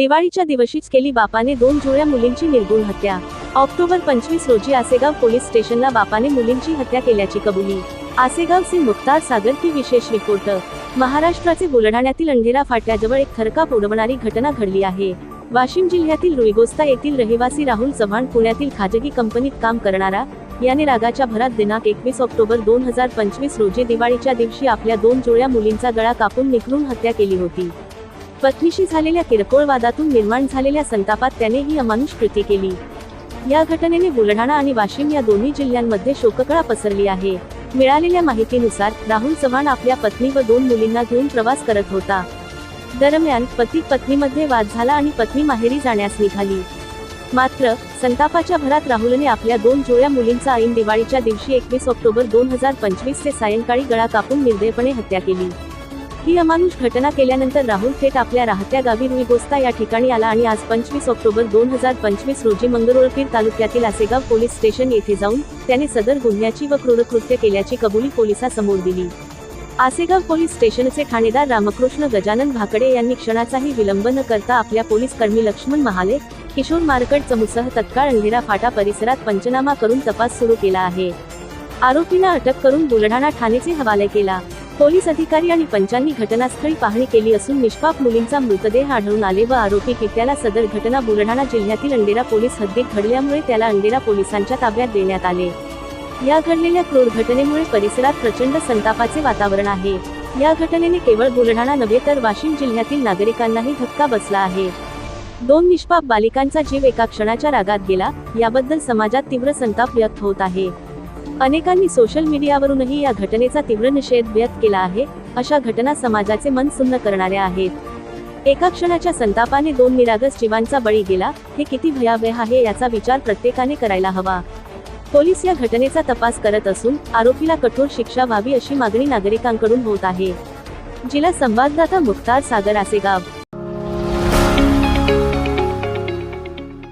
दिवाळीच्या दिवशीच केली बापाने दोन जुळ्या मुलींची निर्गुण हत्या. ऑक्टोबर पंचवीस रोजी आसेगाव पोलीस स्टेशनला बापाने मुलींची हत्या केल्याची कबुली. आसेगावचे मुक्तार सागर की विशेष रिपोर्ट. महाराष्ट्राचे बुलढाण्यातील अंधेरा फाट्याजवळ एक थरकाप उडवणारी घटना घडली आहे. वाशिम जिल्ह्यातील रुईगोस्ता येथील रहिवासी राहुल चव्हाण पुण्यातील खाजगी कंपनीत काम करणारा याने रागाच्या भरात दिनांक एकवीस ऑक्टोबर दोन हजार पंचवीस रोजी दिवाळीच्या दिवशी आपल्या दोन जुळ्या मुलींचा गळा कापून निघून हत्या केली होती. पत्नीशी झालेल्या किरकोळ वादातून निर्माण झालेल्या संतापात त्याने ही अमानुष कृती केली. या घटनेने बुलढाणा आणि वाशिम या दोन्ही जिल्ह्यांमध्ये शोककळा पसरली आहे. मिळालेल्या माहितीनुसार राहुल चव्हाण आपल्या पत्नी व दोन मुलींना घेऊन प्रवास करत होता. दरम्यान पती पत्नीमध्ये वाद झाला आणि पत्नी माहेरी जाण्यास निघाली. मात्र संतापाच्या भरात राहुलने आपल्या दोन जुळ्या मुलींचा ऐन दिवाळीच्या दिवशी एकवीस ऑक्टोबर दोन हजार पंचवीस ते सायंकाळी गळा कापून निर्दयपणे हत्या केली. ही अमानुष घटना केल्यानंतर राहुल थेट आपल्या राहत्या गावी रुईगोस्ता या ठिकाणी आला आणि आज पंचवीस ऑक्टोबर दोन हजार पंचवीस रोजी मंगरुळपीर तालुक्यातील आसेगाव पोलीस स्टेशन येथे जाऊन त्याने सदर गुन्ह्याची व क्रूरकृत्य केल्याची कबुली पोलिसासमोर दिली. आसेगाव पोलीस स्टेशनचे ठाणेदार रामकृष्ण गजानन भाकडे यांनी क्षणाचाही विलंब न करता आपल्या पोलीस कर्मी लक्ष्मण महाले किशोर मारकड चमूसह तत्काळ अंधेरा फाटा परिसरात पंचनामा करून तपास सुरू केला आहे. आरोपींना अटक करून बुलढाणा ठाणेचे हवाले केला. पोलीस अधिकारी आणि पंचांनी घटनास्थळी पाहणी केली असून निष्पाप मुलींचा मृतदेह आढळून आले व आरोपी पित्याला सदर घटना बुलढाणा जिल्ह्यातील अंडेरा पोलीस हद्दीत घडल्यामुळे त्याला अंडेरा पोलिसांच्या ताब्यात देण्यात आले. या घडलेल्या क्रूर घटनेमुळे परिसरात प्रचंड संतापाचे वातावरण आहे. या घटनेने केवळ बुलढाणा नव्हे तर वाशिम जिल्ह्यातील नागरिकांनाही धक्का बसला आहे. दोन निष्पाप बालिकांचा जीव एका क्षणाच्या रागात गेला. याबद्दल समाजात तीव्र संताप व्यक्त होत आहे. अनेकांनी सोशल मीडियावरूनही या घटनेचा तीव्र निषेध व्यक्त केला आहे अशा घटना समाजाचे मन सुन्न करणाऱ्या आहेत. एका क्षणाच्या संतापाने दोन निरागस जीवांचा बळी गेला हे किती भयावह आहे याचा विचार प्रत्येकाने करायला हवा. पोलीस या घटनेचा तपास करत असून आरोपीला कठोर शिक्षा व्हावी अशी मागणी नागरिकांकडून होत आहे. जिल्हा संवाददाता मुख्तार सागर आसेगाव.